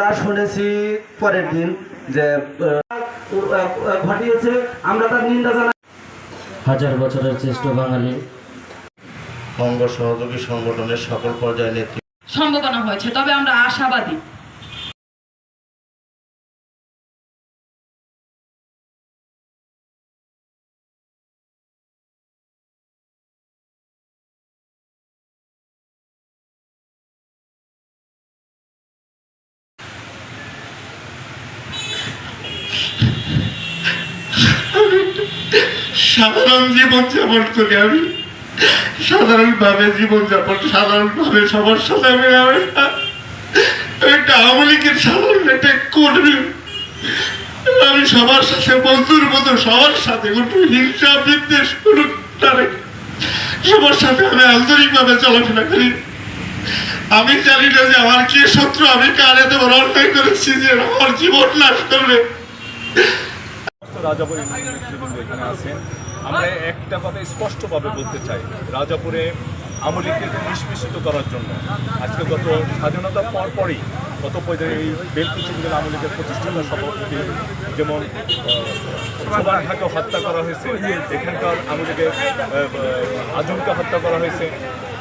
আমরা শুনেছি পরের দিন যে ঘটিয়েছে আমরা তার নিন্দা জানাই। হাজার বছরের শ্রেষ্ঠ বাঙালি। বঙ্গ সহযোগী সংগঠনের সকল পর্যায়ে নেতৃত্ব সম্ভাবনা হয়েছে তবে আমরা আশাবাদী। সাধারণ জীবন যাপন করি আমি। সাধারণভাবে জীবন যাপন, সাধারণভাবে সবার সাথে আমি একটা আওয়ামী লীগের সাধারণ একটা কর্মী। আমি সবার সাথে, বন্ধুর মতো সবার সাথে কোনো হিংসা বিদ্বেষ কোনো সবার সাথে আমি আন্তরিকভাবে চলাফেরা করি। আমি জানি না যে আমার কে শত্রু, আমি কার এত অন্যায় করেছি যে আমার জীবন নাশ করবে। রাজাপুর নেতৃবৃন্দ এখানে আছেন আমরা একটা কথা স্পষ্টভাবে বলতে চাই, রাজাপুরে আমলিকে নিষ্পেষিত করার জন্য। আজকে গত স্বাধীনতার পর পরই গত এই বেলকুচিগুলো আমলিকের প্রতিষ্ঠাতা সভাপতি যেমন সোবানঘাটও হত্যা করা হয়েছে, এখানকার আমলিকে আজমকে হত্যা করা হয়েছে।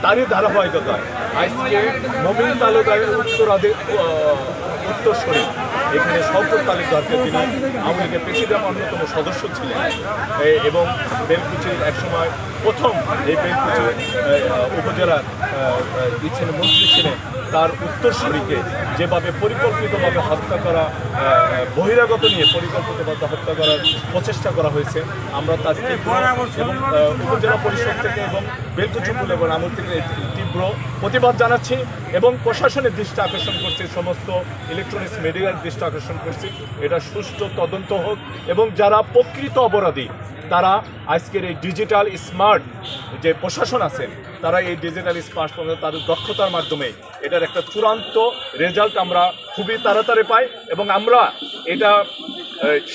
তারই ধারাবাহিকতায় আজকে নবীন তালুকায় উত্তরাধি উত্তরস্বরী এখানে শওকত তালুকদারকে তিনি আওয়ামী লীগের প্রেসিডেন্ট অন্যতম সদস্য ছিলেন। এবং বেলকুচির একসময় প্রথম এই বেলকুচি উপজেলার ছিলেন মন্ত্রী ছিলেন। তার উত্তরসূরিকে যেভাবে পরিকল্পিতভাবে হত্যা করা বহিরাগত নিয়ে পরিকল্পিতভাবে হত্যা করার প্রচেষ্টা করা হয়েছে, আমরা তার উপজেলা পরিষদ থেকে এবং বেলকুচি এবং আমল থেকে তীব্র প্রতিবাদ জানাচ্ছি এবং প্রশাসনের দৃষ্টি আকর্ষণ করছি, সমস্ত ইলেকট্রনিক্স মিডিয়ার দৃষ্টি আকর্ষণ করছি। এটা সুষ্ঠু তদন্ত হোক এবং যারা প্রকৃত অপরাধী, তারা আজকের এই ডিজিটাল স্মার্ট যে প্রশাসন আছেন তারা এই ডিজিটাল স্মার্ট তাদের দক্ষতার মাধ্যমে এটার একটা চূড়ান্ত রেজাল্ট আমরা খুবই তাড়াতাড়ি পাই এবং আমরা এটা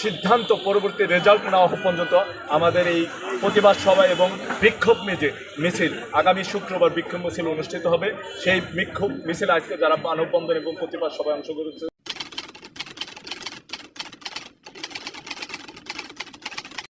সিদ্ধান্ত পরবর্তী রেজাল্ট না হওয়া পর্যন্ত আমাদের এই প্রতিবাদ সভা এবং বিক্ষোভ মিছিল মিছিল, আগামী শুক্রবার বিক্ষোভ মিছিল অনুষ্ঠিত হবে। সেই বিক্ষোভ মিছিল আজকে যারা মানববন্ধন এবং প্রতিবাদ সভায় অংশগ্রহণ